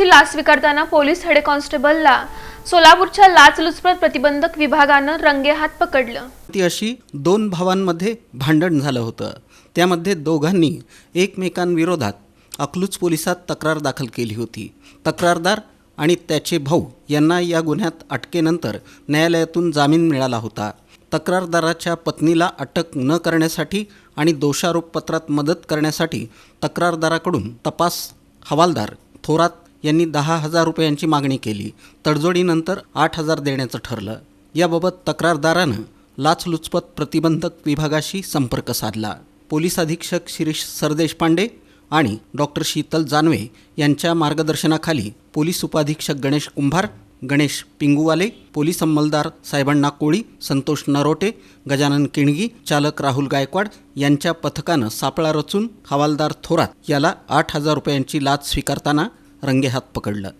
रुग्णाची लाच स्वीकारताना पोलीस हेड कॉन्स्टेबलला सोलापूरच्या लाचलुचपत प्रतिबंधक विभागानं रंगेहात पकडलं. ती अशी दोन भावांमध्ये भांडण झालं होतं. त्यामध्ये दोघांनी एकमेकांविरोधात अकलूज पोलिसात तक्रार दाखल केली होती. तक्रारदार आणि त्याचे भाऊ यांना या गुन्ह्यात अटकेनंतर न्यायालयातून जामीन मिळाला होता. तक्रारदाराच्या पत्नीला अटक न करण्यासाठी आणि दोषारोपपत्रात मदत करण्यासाठी तक्रारदाराकडून तपास हवालदार थोरात यांनी दहा हजार रुपयांची मागणी केली. तडजोडीनंतर आठ हजार देण्याचं ठरलं. याबाबत तक्रारदारानं लाचलुचपत प्रतिबंधक विभागाशी संपर्क साधला. पोलीस अधीक्षक शिरीष सरदेशपांडे आणि डॉक्टर शीतल जानवे यांच्या मार्गदर्शनाखाली पोलीस उपाधीक्षक गणेश कुंभार गणेश पिंगुवाले पोलीस अंमलदार साहेबांना कोळी संतोष नरोटे गजानन किणगी चालक राहुल गायकवाड यांच्या पथकानं सापळा रचून हवालदार थोरात याला आठ हजार रुपयांची लाच स्वीकारताना रंगेहात पकडलं